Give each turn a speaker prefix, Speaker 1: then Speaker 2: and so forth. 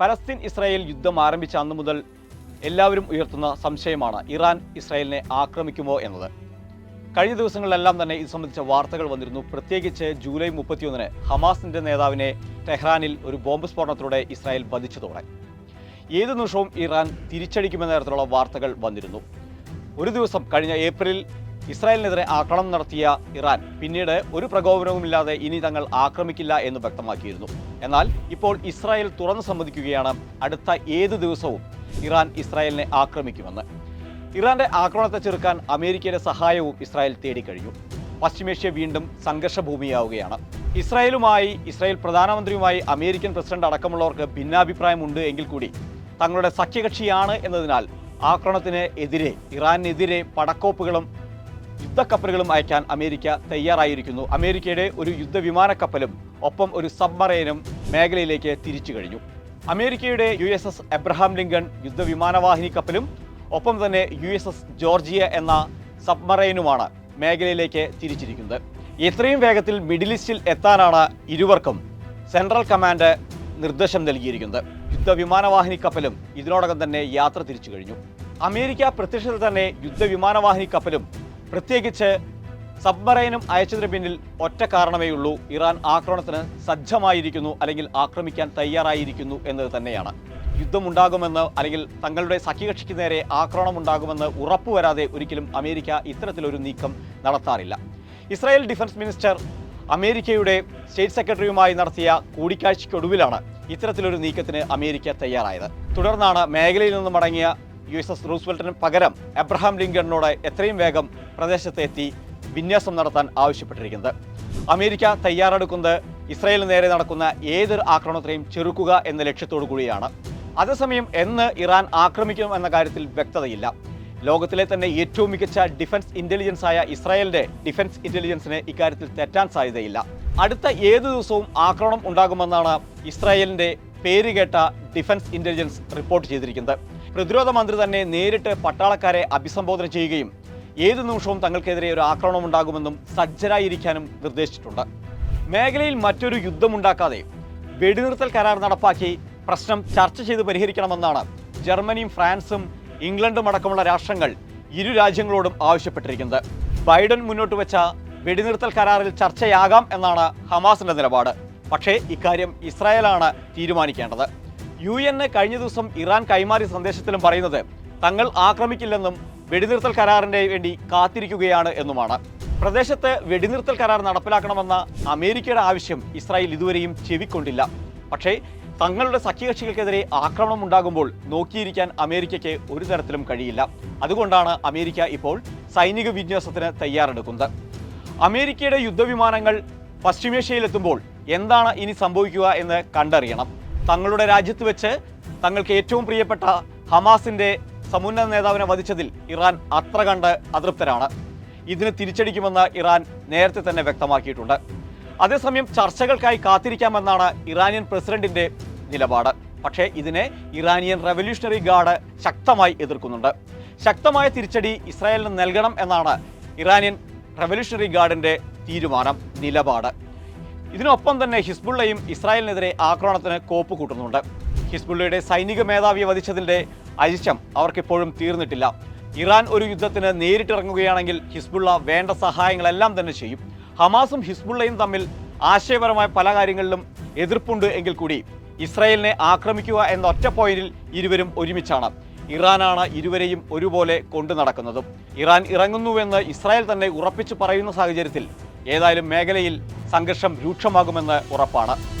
Speaker 1: Palestine Israel യുദ്ധം ആരംഭിച്ച അന്നു മുതൽ എല്ലാവരും ഉയർത്തുന്ന സംശയമാണ് ഇറാൻ ഇസ്രായേലിനെ ആക്രമിക്കുമോ എന്നത്. കഴിഞ്ഞ ദിവസങ്ങളിലെല്ലാം തന്നെ ഇത് സംബന്ധിച്ച വാർത്തകൾ വന്നിരുന്നു. പ്രത്യേകിച്ച് ജൂലൈ മുപ്പത്തിയൊന്നിന് ഹമാസിന്റെ നേതാവിനെ ടെഹ്റാനിൽ ഒരു ബോംബ് സ്ഫോടനത്തിലൂടെ ഇസ്രായേൽ വധിച്ചതോടെ. ഏതു നിമിഷവും ഇറാൻ തിരിച്ചടിക്കുമെന്ന തരത്തിലുള്ള വാർത്തകൾ വന്നിരുന്നു. ഒരു ദിവസം കഴിഞ്ഞ ഏപ്രിലിൽ ഇസ്രായേലിനെതിരെ ആക്രമണം നടത്തിയ ഇറാൻ പിന്നീട് ഒരു പ്രകോപനവുമില്ലാതെ ഇനി തങ്ങൾ ആക്രമിക്കില്ല എന്ന് വ്യക്തമാക്കിയിരുന്നു. എന്നാൽ ഇപ്പോൾ ഇസ്രായേൽ തുറന്നു സമ്മതിക്കുകയാണ് അടുത്ത ഏത് ദിവസവും ഇറാൻ ഇസ്രായേലിനെ ആക്രമിക്കുമെന്ന്. ഇറാന്റെ ആക്രമണത്തെ ചെറുക്കാൻ അമേരിക്കയുടെ സഹായവും ഇസ്രായേൽ തേടിക്കഴിഞ്ഞു പശ്ചിമേഷ്യ വീണ്ടും സംഘർഷഭൂമിയാവുകയാണ്. ഇസ്രായേലുമായി ഇസ്രായേൽ പ്രധാനമന്ത്രിയുമായി അമേരിക്കൻ പ്രസിഡന്റ് അടക്കമുള്ളവർക്ക് ഭിന്നാഭിപ്രായമുണ്ട് എങ്കിൽ കൂടി തങ്ങളുടെ സഖ്യകക്ഷിയാണ് എന്നതിനാൽ ആക്രമണത്തിന് എതിരെ ഇറാനെതിരെ പടക്കോപ്പുകളും യുദ്ധക്കപ്പലുകളും അയക്കാൻ അമേരിക്ക തയ്യാറായിരിക്കുന്നു. അമേരിക്കയുടെ ഒരു യുദ്ധവിമാന കപ്പലും ഒപ്പം ഒരു സബ്മറൈനും മേഖലയിലേക്ക് തിരിച്ചു കഴിഞ്ഞു. അമേരിക്കയുടെ U S S Abraham Lincoln യുദ്ധവിമാനവാഹിനി കപ്പലും ഒപ്പം തന്നെ യു എസ് എസ് ജോർജിയ എന്ന സബ്മറൈനുമാണ് മേഖലയിലേക്ക് തിരിച്ചിരിക്കുന്നത്. എത്രയും വേഗത്തിൽ മിഡിൽ ഈസ്റ്റിൽ എത്താനാണ് ഇരുവർക്കും സെൻട്രൽ കമാൻഡ് നിർദ്ദേശം നൽകിയിരിക്കുന്നത്. യുദ്ധവിമാനവാഹിനി കപ്പലും ഇതിനോടകം തന്നെ യാത്ര തിരിച്ചു കഴിഞ്ഞു. അമേരിക്ക പ്രത്യക്ഷത്തിൽ തന്നെ യുദ്ധവിമാനവാഹിനി കപ്പലും പ്രത്യേകിച്ച് സബ്മറൈനും അയച്ചതിന് പിന്നിൽ ഒറ്റ കാരണമേ ഉള്ളൂ ഇറാൻ ആക്രമണത്തിന് സജ്ജമായിരിക്കുന്നു അല്ലെങ്കിൽ ആക്രമിക്കാൻ തയ്യാറായിരിക്കുന്നു എന്നത് തന്നെയാണ്. യുദ്ധമുണ്ടാകുമെന്ന് അല്ലെങ്കിൽ തങ്ങളുടെ സഖ്യകക്ഷിക്ക് നേരെ ആക്രമണം ഉണ്ടാകുമെന്ന് ഉറപ്പുവരാതെ ഒരിക്കലും അമേരിക്ക ഇത്തരത്തിലൊരു നീക്കം നടത്താറില്ല. ഇസ്രായേൽ ഡിഫൻസ് മിനിസ്റ്റർ അമേരിക്കയുടെ സ്റ്റേറ്റ് സെക്രട്ടറിയുമായി നടത്തിയ കൂടിക്കാഴ്ചയ്ക്കൊടുവിലാണ് ഇത്തരത്തിലൊരു നീക്കത്തിന് അമേരിക്ക തയ്യാറായത്. തുടർന്നാണ് മേഖലയിൽ നിന്നും മടങ്ങിയ യു എസ് എസ് റൂസ്വെൽറ്റിന് പകരം എബ്രഹാം ലിങ്കണിനോട് എത്രയും വേഗം പ്രദേശത്ത് എത്തി വിന്യാസം നടത്താൻ ആവശ്യപ്പെട്ടിരിക്കുന്നത്. അമേരിക്ക തയ്യാറെടുക്കുന്നത് ഇസ്രായേലിന് നേരെ നടക്കുന്ന ഏതൊരു ആക്രമണത്തെയും ചെറുക്കുക എന്ന ലക്ഷ്യത്തോടു കൂടിയാണ്. അതേസമയം എന്ന് ഇറാൻ ആക്രമിക്കും എന്ന കാര്യത്തിൽ വ്യക്തതയില്ല. ലോകത്തിലെ തന്നെ ഏറ്റവും മികച്ച ഡിഫൻസ് ഇന്റലിജൻസ് ആയ ഇസ്രായേലിന്റെ ഡിഫൻസ് ഇന്റലിജൻസിന് ഇക്കാര്യത്തിൽ തെറ്റാൻ സാധ്യതയില്ല. അടുത്ത ഏത് ദിവസവും ആക്രമണം ഉണ്ടാകുമെന്നാണ് ഇസ്രായേലിന്റെ പേരുകേട്ട ഡിഫൻസ് ഇന്റലിജൻസ് റിപ്പോർട്ട് ചെയ്തിരിക്കുന്നത്. പ്രതിരോധ മന്ത്രി തന്നെ നേരിട്ട് പട്ടാളക്കാരെ അഭിസംബോധന ചെയ്യുകയും ഏത് നിമിഷവും തങ്ങൾക്കെതിരെ ഒരു ആക്രമണം ഉണ്ടാകുമെന്നും സജ്ജരായിരിക്കാനും നിർദ്ദേശിച്ചിട്ടുണ്ട്. മേഖലയിൽ മറ്റൊരു യുദ്ധമുണ്ടാക്കാതെ വെടിനിർത്തൽ കരാർ നടപ്പാക്കി പ്രശ്നം ചർച്ച ചെയ്ത് പരിഹരിക്കണമെന്നാണ് ജർമ്മനിയും ഫ്രാൻസും ഇംഗ്ലണ്ടും അടക്കമുള്ള രാഷ്ട്രങ്ങൾ ഇരു രാജ്യങ്ങളോടും ആവശ്യപ്പെട്ടിരിക്കുന്നത്. ബൈഡൻ മുന്നോട്ട് വെച്ച വെടിനിർത്തൽ കരാറിൽ ചർച്ചയാകാം എന്നാണ് ഹമാസിന്റെ നിലപാട്. പക്ഷേ ഇക്കാര്യം ഇസ്രായേലാണ് തീരുമാനിക്കേണ്ടത്. യു എൻ എ കഴിഞ്ഞ ദിവസം ഇറാൻ കൈമാറിയ സന്ദേശത്തിലും പറയുന്നത് തങ്ങൾ ആക്രമിക്കില്ലെന്നും വെടിനിർത്തൽ കരാറിന്റെ വേണ്ടി കാത്തിരിക്കുകയാണ് എന്നുമാണ്. പ്രദേശത്ത് വെടിനിർത്തൽ കരാർ നടപ്പിലാക്കണമെന്ന അമേരിക്കയുടെ ആവശ്യം ഇസ്രായേൽ ഇതുവരെയും ചെവിക്കൊണ്ടില്ല. പക്ഷേ തങ്ങളുടെ സഖ്യകക്ഷികൾക്കെതിരെ ആക്രമണം ഉണ്ടാകുമ്പോൾ നോക്കിയിരിക്കാൻ അമേരിക്കയ്ക്ക് ഒരു തരത്തിലും കഴിയില്ല. അതുകൊണ്ടാണ് അമേരിക്ക ഇപ്പോൾ സൈനിക വിന്യാസത്തിന് തയ്യാറെടുക്കുന്നത്. അമേരിക്കയുടെ യുദ്ധവിമാനങ്ങൾ പശ്ചിമേഷ്യയിലെത്തുമ്പോൾ എന്താണ് ഇനി സംഭവിക്കുക എന്ന് കണ്ടറിയണം. തങ്ങളുടെ രാജ്യത്ത് വെച്ച് തങ്ങൾക്ക് ഏറ്റവും പ്രിയപ്പെട്ട ഹമാസിന്റെ സമുന്നത നേതാവിനെ വധിച്ചതിൽ ഇറാൻ അത്ര കണ്ട് അതൃപ്തരാണ്. ഇതിന് തിരിച്ചടിക്കുമെന്ന് ഇറാൻ നേരത്തെ തന്നെ വ്യക്തമാക്കിയിട്ടുണ്ട്. അതേസമയം ചർച്ചകൾക്കായി കാത്തിരിക്കാമെന്നാണ് ഇറാനിയൻ പ്രസിഡന്റിന്റെ നിലപാട്. പക്ഷേ ഇതിനെ ഇറാനിയൻ റവല്യൂഷണറി ഗാർഡ് ശക്തമായി എതിർക്കുന്നുണ്ട്. ശക്തമായ തിരിച്ചടി ഇസ്രായേലിന് നൽകണം എന്നാണ് ഇറാനിയൻ റവല്യൂഷണറി ഗാർഡിന്റെ തീരുമാനം നിലപാട്. ഇതിനൊപ്പം തന്നെ ഹിസ്ബുള്ളയും ഇസ്രായേലിനെതിരെ ആക്രമണത്തിന് കോപ്പ് കൂട്ടുന്നുണ്ട്. ഹിസ്ബുള്ളയുടെ സൈനിക മേധാവിയെ വധിച്ചതിന്റെ അരിശം അവർക്കിപ്പോഴും തീർന്നിട്ടില്ല. ഇറാൻ ഒരു യുദ്ധത്തിന് നേരിട്ടിറങ്ങുകയാണെങ്കിൽ ഹിസ്ബുള്ള വേണ്ട സഹായങ്ങളെല്ലാം തന്നെ ചെയ്യും. ഹമാസും ഹിസ്ബുള്ളയും തമ്മിൽ ആശയപരമായ പല കാര്യങ്ങളിലും എതിർപ്പുണ്ട് എങ്കിൽ കൂടി ഇസ്രായേലിനെ ആക്രമിക്കുക എന്ന ഒറ്റ പോയിന്റിൽ ഇരുവരും ഒരുമിച്ചാണ്. ഇറാനാണ് ഇരുവരെയും ഒരുപോലെ കൊണ്ടു നടക്കുന്നതും. ഇറാൻ ഇറങ്ങുന്നുവെന്ന് ഇസ്രായേൽ തന്നെ ഉറപ്പിച്ചു പറയുന്ന സാഹചര്യത്തിൽ ഏതായാലും മേഖലയിൽ സംഘർഷം രൂക്ഷമാകുമെന്ന് ഉറപ്പാണ്